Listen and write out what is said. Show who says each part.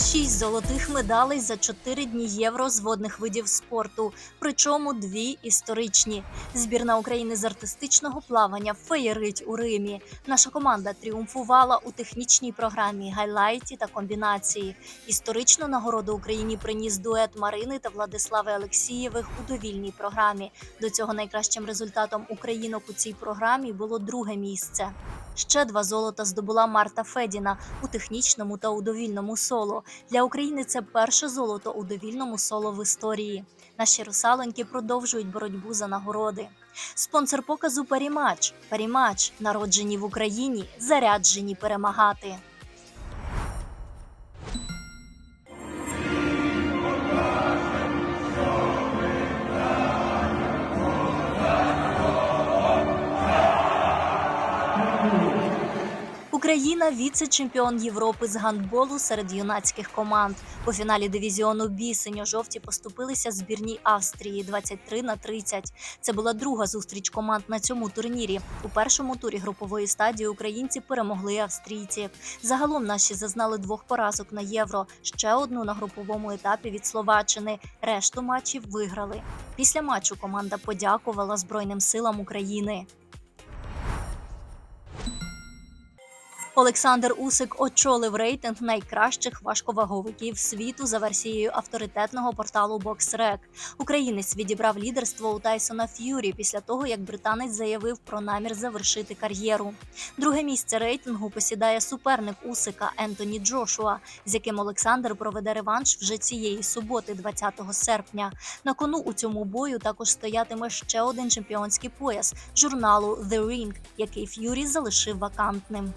Speaker 1: Шість золотих медалей за чотири дні євро з водних видів спорту, причому дві історичні. Збірна України з артистичного плавання феєрить у Римі. Наша команда тріумфувала у технічній програмі гайлайті та комбінації. Історичну нагороду Україні приніс дует Марини та Владислави Алексієвих у довільній програмі. До цього найкращим результатом українок у цій програмі було друге місце. Ще два золота здобула Марта Федіна у технічному та у довільному соло. Для України це перше золото у довільному соло в історії. Наші русалоньки продовжують боротьбу за нагороди. Спонсор показу Парімач. Парімач, народжені в Україні, заряджені перемагати. Україна віце-чемпіон Європи з гандболу серед юнацьких команд. У фіналі дивізіону Бі синьо-жовті поступилися збірній Австрії 23 на 30. Це була друга зустріч команд на цьому турнірі. У першому турі групової стадії українці перемогли австрійців. Загалом наші зазнали двох поразок на євро, ще одну на груповому етапі від Словаччини. Решту матчів виграли. Після матчу команда подякувала Збройним силам України. Олександр Усик очолив рейтинг найкращих важковаговиків світу за версією авторитетного порталу BoxRec. Українець відібрав лідерство у Тайсона Ф'юрі після того, як британець заявив про намір завершити кар'єру. Друге місце рейтингу посідає суперник Усика Ентоні Джошуа, з яким Олександр проведе реванш вже цієї суботи, 20 серпня. На кону у цьому бою також стоятиме ще один чемпіонський пояс журналу The Ring, який Ф'юрі залишив вакантним.